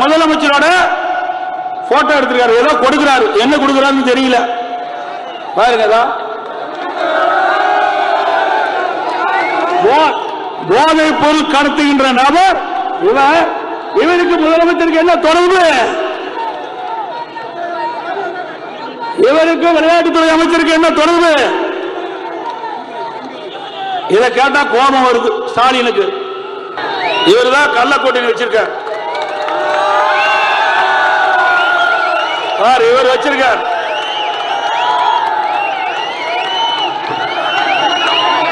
முதலமைச்சரோட photo எடுத்திருக்காரு. ஏதோ கொடுக்கிறாரு. என்ன கொடுக்கிறாருன்னு தெரியல. பாருங்க போதை பொருள் கடத்துகின்ற நபர் இவர் இவருக்கு முதலமைச்சருக்கு என்ன தொடர்பு? இவருக்கு விளையாட்டுத்துறை அமைச்சருக்கு என்ன தொடர்பு? இதை கேட்டா கோபம் வருது ஸ்டாலினுக்கு. இவர் தான் கள்ளக்கோட்டையில் வச்சிருக்கார். சார் இவர் வச்சிருக்கார்.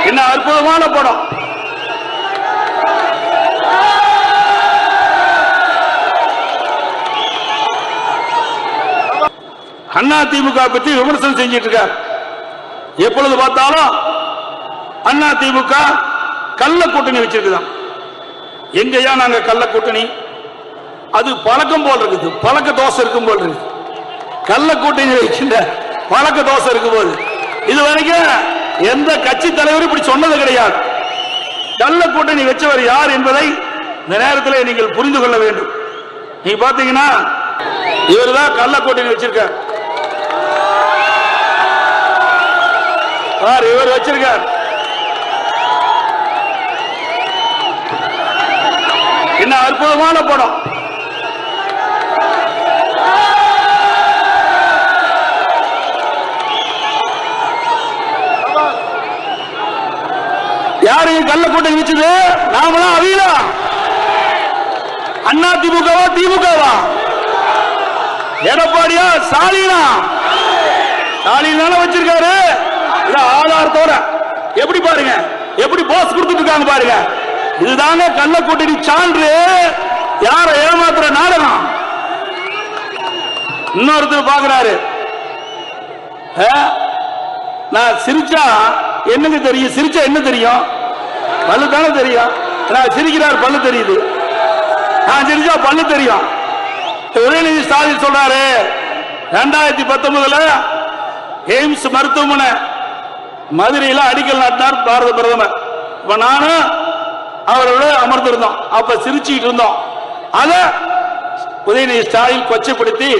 என்ன அற்புதமான படம். அண்ணா திமுக பற்றி விமர்சனம் செஞ்சிட்டு இருக்கார். எப்பொழுது பார்த்தாலும் அண்ணா திமுக கள்ள கூட்டணி வச்சிருக்குதான். எங்கயா நாங்க கள்ள கூட்டணி? அது பழக்கம் போல் இருக்குது. பழக்க தோசை இருக்கும் போல் இருக்குது. கள்ள கூட்டணி வைக்கின்ற பழக்க தோசை இருக்கும் போது இது வரைக்கும் எந்த கட்சி தலைவரும் இப்படி சொன்னது கிடையாது. கள்ள கூட்டணி வச்சவர் யார் என்பதை இந்த நேரத்தில் நீங்கள் புரிந்து கொள்ள வேண்டும். நீங்க பாத்தீங்கன்னா இவர் தான் கள்ள கூட்டணி வச்சிருக்கார். பார் இவர் வச்சிருக்கார். என்ன அற்புதமான படம். யாரையும் கள்ள கூட்டணி வச்சது. நாமளா அவியலா? அண்ணா திமுகவா திமுகவா? எடப்பாடியா ஸ்டாலினா? ஸ்டாலின் வச்சிருக்காரு. இல்ல ஆதாரத்தோட. எப்படி பாருங்க? எப்படி போஸ் கொடுத்துட்டு இருக்காங்க பாருங்க. இதுதாங்க கள்ள கூட்டணி சான்று. யார ஏமாத்துற நாடகம்? இன்னொருத்தர் பாக்குறாரு. நான் சிரிச்சா என்னங்க தெரியும்? சிரிச்சா என்ன தெரியும்? பல்லு தானே தெரியும்? நான் சிரிக்கிறார் பல்லு தெரியுது. நான் சிரிச்சா பல்லு தெரியும். உதயநிதி ஸ்டாலின் சொல்றாரு ரெண்டாயிரத்தி பத்தொன்பதுல எய்ம்ஸ் மருத்துவமனை மதுரையில் அடிக்கல் நாட்டினார் பாரத பிரதமர். இப்ப நானும் அவரோட அமர்ந்திருந்தோம். அப்ப சிரிச்சுக்கிட்டு இருந்தோம். அத உதயநிதி ஸ்டாலின் கொச்சைப்படுத்தி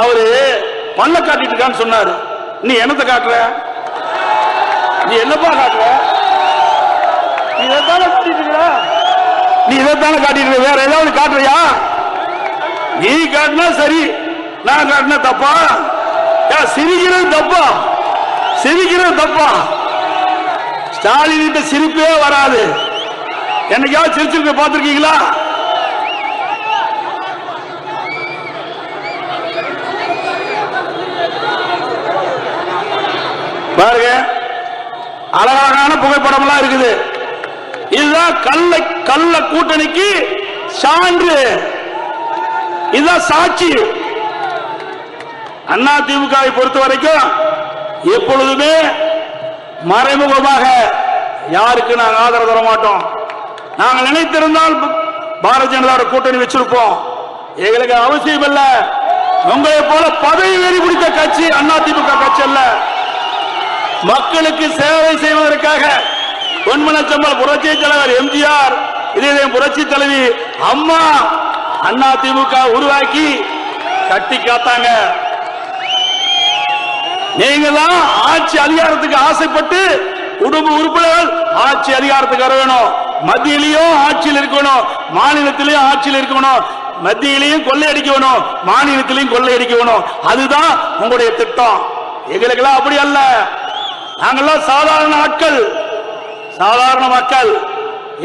அவரு பல்ல காட்டிட்டு இருக்கான்னு சொன்னாரு. நீ என்னத்தை காட்டுற? நீ என்னப்பா காட்டுற? இதைத்தானே காட்டிட்டு இருக்கிற நீ இதைத்தானே காட்டிட்டு இருக்க? வேற ஏதாவது காட்டுறியா? நீ காட்டினா சரி நான் காட்டினா தப்பா? ஏன் சிரிக்கிறது தப்பா? சிரிக்கிறது தப்பா? ஸ்டாலின் சிரிப்பே வராது. என்னைக்காவது சிரிச்சிருக்க பார்த்திருக்கீங்களா? பாருங்க அழகழகான புகைப்படம்லாம் இருக்குது. இதுதான் கள்ள கள்ள கூட்டணிக்கு சான்று. இதுதான் சாட்சி. அண்ணா திமுகவை பொறுத்த வரைக்கும் எப்பொழுதுமே மறைமுகமாக யாருக்கு நாங்கள் ஆதரவு தர மாட்டோம். நாங்கள் நினைத்திருந்தால் பாரதிய ஜனதாவோட கூட்டணி வச்சிருப்போம். எங்களுக்கு அவசியம் இல்ல. உங்களை போல பதவி வெறி பிடித்த கட்சி அண்ணா கட்சி அல்ல. மக்களுக்கு சேவை செய்வதற்காக பொன்மனச்சம்பல் புரட்சி தலைவர் எம்ஜிஆர். இதே புரட்சி தலைவி அம்மா அண்ணா திமுக உருவாக்கி கட்டி காத்தாங்க. நீங்க தான் ஆட்சி அதிகாரத்துக்கு ஆசைப்பட்டு குடும்ப உறுப்பினர்கள் ஆட்சி அதிகாரத்துக்கு வர வேணும் மத்தியிலையும் ஆட்சியில் இருக்கணும். மாநிலத்திலையும் ஆட்சியில் இருக்கணும். மத்தியிலையும் கொள்ளையடிக்கணும் மாநிலத்திலையும் கொள்ளையடிக்கணும் அதுதான் உங்களுடைய திட்டம். எங்களுக்கெல்லாம் அப்படி அல்ல. நாங்கெல்லாம் சாதாரண ஆட்கள். சாதாரண மக்கள்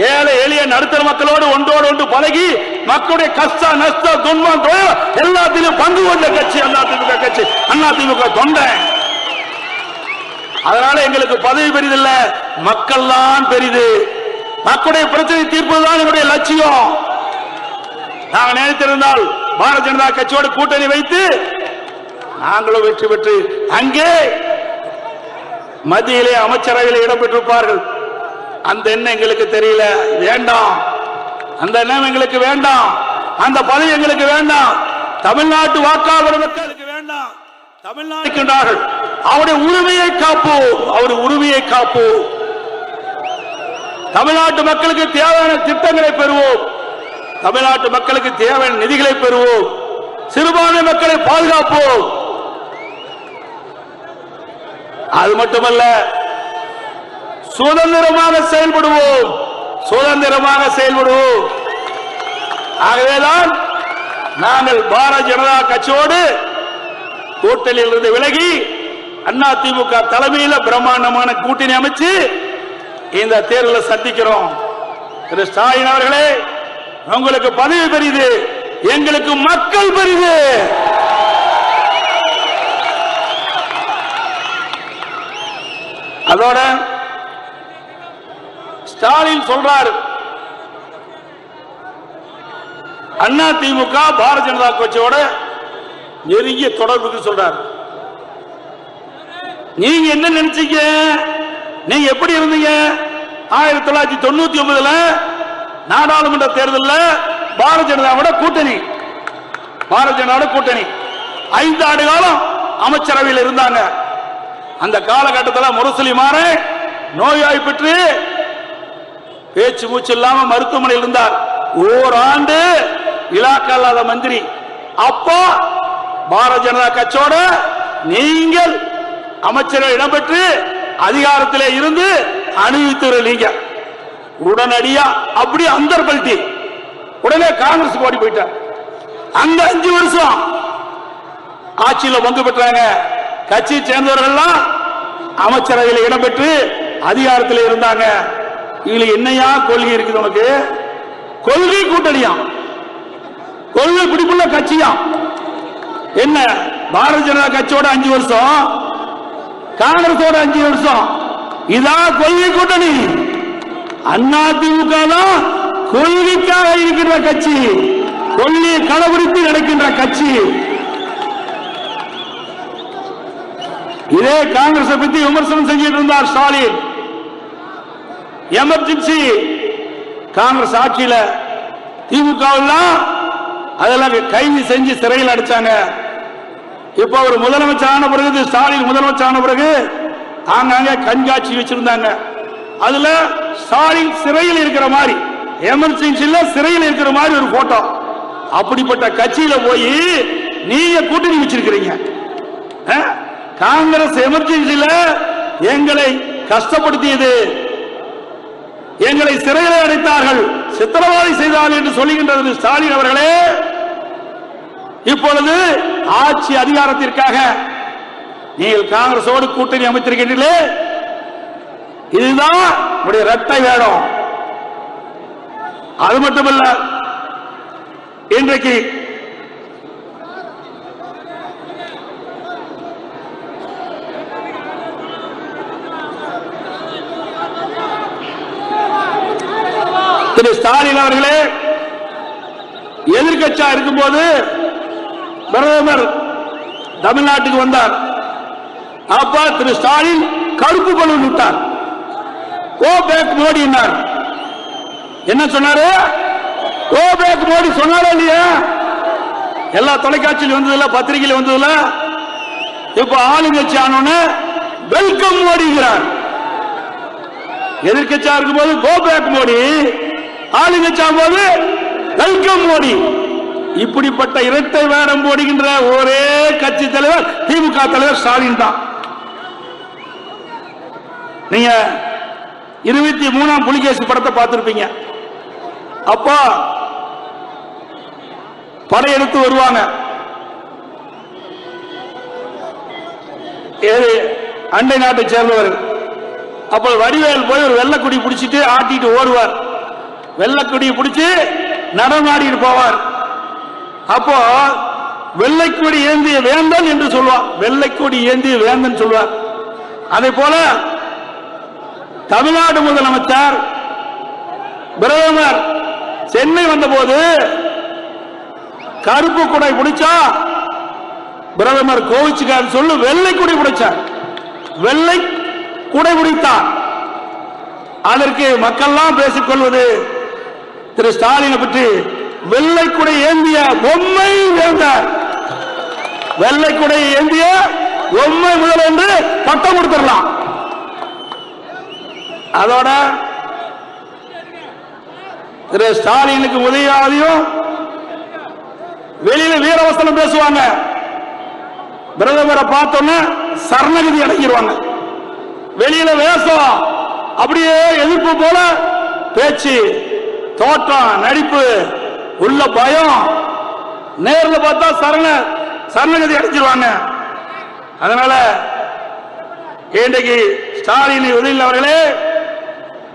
ஏழை எளிய நடுத்தர மக்களோடு ஒன்றோடு ஒன்று பழகி மக்களுடைய கஷ்ட நஷ்ட துன்பம் எல்லாத்திலும் பங்கு கொண்ட கட்சி அண்ணா திமுக கட்சி. அண்ணா திமுக தொண்டை. அதனால எங்களுக்கு பதவி பெரிதில்ல. மக்கள் தான் பெரிது. மக்களுடைய பிரச்சனை தீர்ப்பதுதான் எங்களுடைய லட்சியம். நாங்கள் நினைத்திருந்தால் பாரதிய ஜனதா கட்சியோடு கூட்டணி வைத்து நாங்களும் வெற்றி பெற்று அங்கே மத்தியிலே அமைச்சரவையில் இடம்பெற்றிருப்பார்கள் அந்த எண்ணம் எங்களுக்கு தெரியல. வேண்டாம். அந்த எண்ணம் எங்களுக்கு வேண்டாம். அந்த பதவி எங்களுக்கு வேண்டாம். தமிழ்நாட்டு வாக்காளர் மக்களுக்கு வேண்டாம். தமிழ்நாடுக்கின்றார்கள் அவருடைய உரிமையை காப்போம். அவருடைய உரிமையை காப்போம். தமிழ்நாட்டு மக்களுக்கு தேவையான திட்டங்களை பெறுவோம். தமிழ்நாட்டு மக்களுக்கு தேவையான நிதிகளை பெறுவோம். சிறுபான்மை மக்களை பாதுகாப்போம். அது மட்டுமல்ல சுதந்திரமாக செயல்படுவோம். சுதந்திரமாக செயல்படுவோம். ஆகவேதான் நாங்கள் பாரதிய ஜனதா கட்சியோடு கூட்டணியில் இருந்து விலகி அண்ணா திமுக தலைமையில பிரம்மாண்டமான கூட்டணி அமைச்சு இந்த தேர்தலை சந்திக்கிறோம். திரு ஸ்டாலின் அவர்களே உங்களுக்கு பதவி பெரிது எங்களுக்கு மக்கள் பெரிது. அதோட ஸ்டாலின் சொல்றாரு. அண்ணா திமுக பாரதிய ஜனதா கட்சியோட நெருங்கிய தொடர்புக்கு சொல்றாரு. நீங்க என்ன நினைச்சீங்க? நீங்க எப்படி இருந்தீங்க? ஆயிரத்தி தொள்ளாயிரத்தி தொண்ணூத்தி ஒன்பதுல நாடாளுமன்ற தேர்தலில் பாரதிய ஜனதாவோட கூட்டணி. பாரதிய ஜனதாவோட கூட்டணி. ஐந்து ஆண்டு காலம் அமைச்சரவையில் இருந்தாங்க. அந்த காலகட்டத்தில் முரசொலி மாற பெற்று பேச்சு மூச்சு இல்லாம மருத்துவமனையில் இருந்தார். ஓராண்டு இலாக்கா இல்லாத மந்திரி. அப்போ பாரதிய ஜனதா கட்சியோட நீங்கள் அமைச்சர்கள் இடம்பெற்று அதிகாரத்திலே இருந்து அணிவித்து நீங்க. உடனடியா அப்படி அந்தர்பல்ட்டி உடனே காங்கிரஸ் ஓடி போயிட்டார். அந்த அஞ்சு வருஷம் ஆட்சியில் பங்கு பெற்றாங்க. கட்சியை சேர்ந்தவர்கள் எல்லாம் அமைச்சரவையில் இடம்பெற்று அதிகாரத்தில் இருந்தாங்க. இதுல என்னையா கொள்கை இருக்குது உனக்கு கொள்கை கூட்டணியாம் கொள்கை பிடிப்புள்ள கட்சியாம் என்ன? பாரதிய ஜனதா கட்சியோட அஞ்சு வருஷம்? காங்கிரஸோட அஞ்சு வருஷம்? இதான் கொள்கை கூட்டணி? அண்ணா திமுக தான் கொள்கைக்காக இருக்கின்ற கட்சி. கொள்கையை கடைபிடித்து நடக்கின்ற கட்சி. இதே காங்கிரஸ் பத்தி விமர்சனம் செஞ்சிட்டு இருந்தார் ஸ்டாலின். எமர்ஜென்சி. காங்கிரஸ் ஆட்சியில திமுக அதெல்லாம் கைது செஞ்சு சிறையில் அடிச்சாங்க. இப்ப ஒரு முதலமைச்சர் ஆன பிறகு ஸ்டாலின் முதலமைச்சர் ஆன பிறகு ஆங்காங்க கண்காட்சி வச்சிருந்தாங்க. அதுல ஸ்டாலின் சிறையில் இருக்கிற மாதிரி எமர்ஜென்சில சிறையில் இருக்கிற மாதிரி ஒரு போட்டோ. அப்படிப்பட்ட கட்சியில போய் நீங்க கூட்டணி வச்சிருக்கிறீங்க. காங்கிரஸ் எமர்ஜென்சில எங்களை கஷ்டப்படுத்தியது. எங்களை சிறையில் அடைத்தார்கள். சித்திரவாதி செய்தார்கள் என்று சொல்லுகின்றது ஸ்டாலின் அவர்களே. இப்பொழுது ஆட்சி அதிகாரத்திற்காக நீங்கள் காங்கிரசோடு கூட்டணி அமைத்திருக்கின்றீர்களே. இதுதான் உடைய ரத்தை வேடம். அது மட்டுமல்ல இன்றைக்கு திரு ஸ்டாலின் அவர்களே எதிர்கட்சியா இருக்கும்போது பிரதமர் தமிழ்நாட்டுக்கு வந்தார். அப்ப திரு ஸ்டாலின் கருப்பு பலூன் விட்டார் கோ பேக் மோடி என்ன சொன்னாரு? கோ பேக் மோடி சொன்னாரா இல்லையா? எல்லா தொலைக்காட்சியில் வந்ததுல பத்திரிகையில் வந்ததுல. இப்ப ஆளுங்கட்சி ஆனோன்னு வெல்கம் மோடிங்கிறார். எதிர்கட்சியா இருக்கும்போது கோ பேக் மோடி ஆளுங்க போது வெல்கம் மோடி. இப்படிப்பட்ட இரட்டை வேடம் போடுகின்ற ஒரே கட்சி தலைவர் திமுக தலைவர் ஸ்டாலின் தான். நீங்க இருபத்தி மூணாம் புலிகேசி படத்தை பார்த்திருப்பீங்க. அப்போ படையெடுத்து வருவாங்க. அண்டை நாட்டை சேர்ந்தவர். அப்போ வடிவேல் போய் ஒரு வெள்ளக்குடி பிடிச்சிட்டு ஆட்டிட்டு ஓடுவார். வெள்ளக்குடியை பிடிச்சு நடமாடிட்டு போவார். அப்போ வெள்ளைக்கொடி ஏந்திய வேந்தன் என்று சொல்வார் வெள்ளைக்கொடி ஏந்திய வேந்தன் சொல்வார் அதே போல தமிழ்நாடு முதலமைச்சர் பிரதமர் சென்னை வந்தபோது கருப்பு குடை பிடிச்சா பிரதமர் கோவிச்சுக்கார் சொல்லு வெள்ளை குடை பிடிச்சார். வெள்ளை குடை பிடித்தார். அதற்கு மக்கள்லாம் பேசிக்கொள்வது திரு ஸ்டாலினை பற்றி வெள்ளை குடை ஏந்திய பொம்மை வேந்தார் வெள்ளை குடை ஏந்திய பொம்மை முதல் என்று பட்டம் கொடுத்துடலாம். அதோட திரு ஸ்டாலினுக்கு உதயாதியும் வெளியில வீரவசனம் பேசுவாங்க. பிரதமரை பார்த்தோன்னா சரணகதி அடைஞ்சிருவாங்க. வெளியில வேஷம் அப்படியே எதிர்ப்பு போல பேச்சு தோற்றம் நடிப்பு உள்ள பயம். நேர்ல பார்த்தா சரண சரணகதி அடைஞ்சிருவாங்க. அதனால இன்றைக்கு ஸ்டாலின் உதயநிதி அவர்களே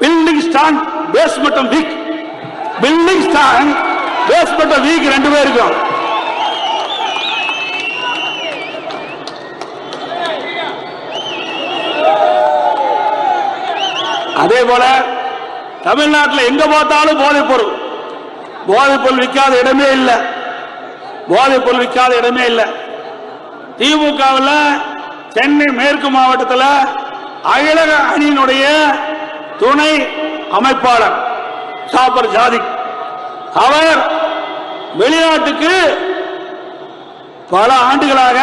பில்டிங் ஸ்டாண்ட் பேஸ் மட்டும் வீக் பில்டிங் ஸ்டாண்ட் பேஸ் மட்டும் வீக் ரெண்டு பேருக்கும் அதே போல தமிழ்நாட்டில் எங்க பார்த்தாலும் போதைப் பொருள். போதைப் பொருள் விற்காத இடமே இல்லை. போதைப் பொருள் விற்காத இடமே இல்லை. திமுகவில் சென்னை மேற்கு மாவட்டத்தில் அகிலக அணியினுடைய துணை அமைப்பாளர் சாப்பர் ஜாதிக் அவர் வெளிநாட்டுக்கு பல ஆண்டுகளாக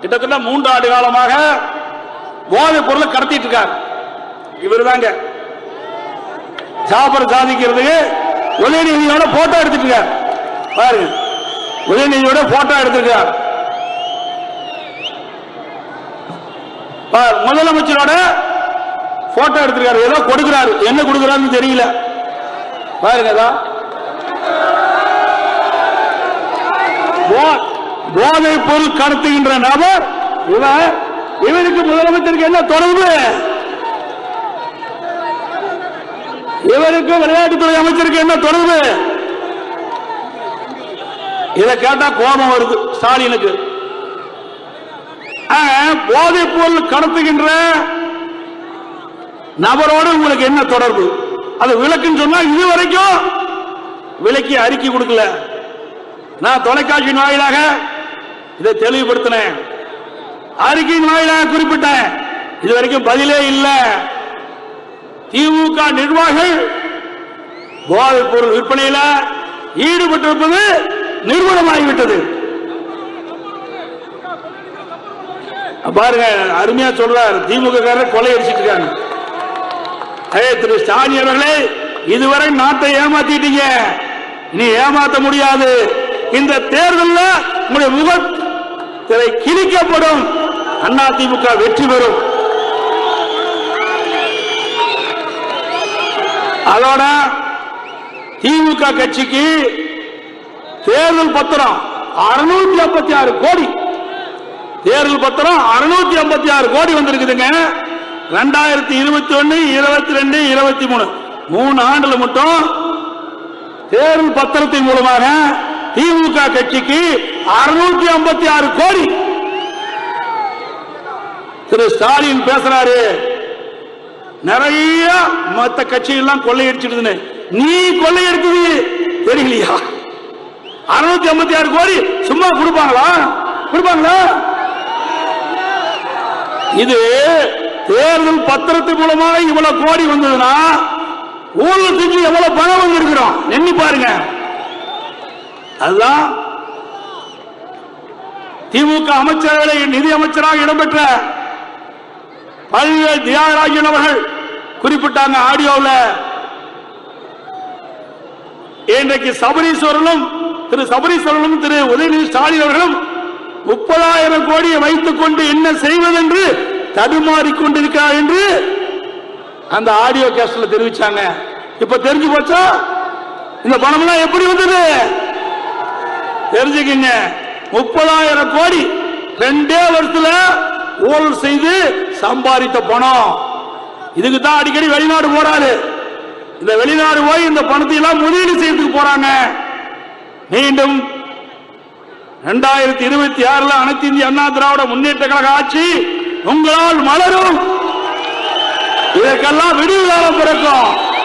கிட்டத்தட்ட மூன்று ஆண்டு காலமாக போதைப் பொருளை கடத்திட்டு இருக்கார். இவர் தாங்க ஜாபர் சாதிக்கிறதுக்கு உதயநிதியோட போட்டோ எடுத்துட்டு பாருங்க உதயநிதியோட போட்டோ எடுத்திருக்கார் முதலமைச்சரோட போட்டோ எடுத்திருக்காரு. ஏதோ கொடுக்கிறாரு. என்ன கொடுக்கிறாருன்னு தெரியல. பாருங்க போதை பொருள் கடத்துகின்ற நபர் இவன் இவருக்கு முதலமைச்சருக்கு என்ன தொடர்பு? இவருக்கும் விளையாட்டுத்துறை அமைச்சருக்கு என்ன தொடர்பு? இதை கேட்டா கோபம் வருது ஸ்டாலினுக்கு. ஆக, போதைப் பொருள் கடத்துகின்ற நபரோடு உங்களுக்கு என்ன தொடர்பு? அது விளக்குன்னு சொன்னா இதுவரைக்கும் விலக்கி அறிக்கை கொடுக்கல. நான் தொலைக்காட்சி வாயிலாக இதை தெளிவுபடுத்தினேன். அறிக்கையின் வாயிலாக குறிப்பிட்டேன். இதுவரைக்கும் பதிலே இல்லை. திமுக நிர்வாகிகள் போதைப் பொருள் விற்பனையில ஈடுபட்டிருப்பது நிறுவனமாகிவிட்டது பாருங்க அருமையா சொல்றார். திமுக காரர் கொலை அடிச்சிட்டு இருக்காங்க. திரு ஸ்டாலின் அவர்களே இதுவரை நாட்டை ஏமாத்திட்டீங்க. நீ ஏமாத்த முடியாது. இந்த தேர்தலில் உங்களுடைய முகத்திரை கிழிக்கப்படும். அண்ணா திமுக வெற்றி பெறும். அதோட திமுக கட்சிக்கு தேர்தல் பத்திரம் அறுநூத்தி ஐம்பத்தி ஆறு கோடி. தேர்தல் பத்திரம் அறுநூத்தி ஐம்பத்தி ஆறு கோடி வந்திருக்குதுங்க. ரெண்டாயிரத்தி இருபத்தி ஒன்னு இருபத்தி ரெண்டு இருபத்தி மூணு மூணு ஆண்டுல மட்டும் தேர்தல் பத்திரத்தின் மூலமாக திமுக கட்சிக்கு அறுநூத்தி ஐம்பத்தி ஆறு கோடி. திரு ஸ்டாலின் பேசுறாரு. நிறைய மத்த கட்சிகள்லாம் கொள்ளையடிச்சிடுதுன்னு. நீ கொள்ளையடிச்சது தெரியலையா? அறுநூத்தி ஐம்பத்தி ஆறு கோடி சும்மா கொடுப்பாங்களா? கொடுப்பாங்களா? இது தேர்தல் பத்திரத்து மூலமாக இவ்வளவு கோடி வந்ததுன்னா ஊழலுக்கு எவ்வளவு பணம் வந்திருக்கிறோம்? எண்ணி பாருங்க. அதுதான் திமுக அமைச்சர்களை நிதி அமைச்சராக இடம்பெற்ற பல்வேறு தியாகராஜன் அவர்கள் குறிப்பிட்டாங்க ஆடியோவில். இன்றைக்கு சபரீஸ்வரனும் திரு சபரீஸ்வரனும் திரு உதயநிதி ஸ்டாலின் அவர்களும் முப்பதாயிரம் கோடியை வைத்துக் கொண்டு என்ன செய்வதென்று என்று கொண்டிருக்கிறார் என்று அந்த ஆடியோ கேஸ்ட்ல தெரிவிச்சாங்க. இப்ப தெரிஞ்சு போச்சா? இந்த பணம்லாம் எப்படி வந்தது? தெரிஞ்சுக்கங்க. முப்பதாயிரம் கோடி ரெண்டே வருஷத்துல ஊழல் செய்து சம்பாதித்த பணம். இதுக்கு தான் அடிக்கடி வெளிநாடு போறாரு. இந்த வெளிநாடு போய் இந்த பணத்தை எல்லாம் முதலீடு செய்யறதுக்கு போறாங்க. மீண்டும் இரண்டாயிரத்தி இருபத்தி ஆறுல அனைத்து இந்திய அண்ணா திராவிட முன்னேற்ற கழக ஆட்சி உங்களால் மலரும். இதற்கெல்லாம் விடிவு பிறக்கும்.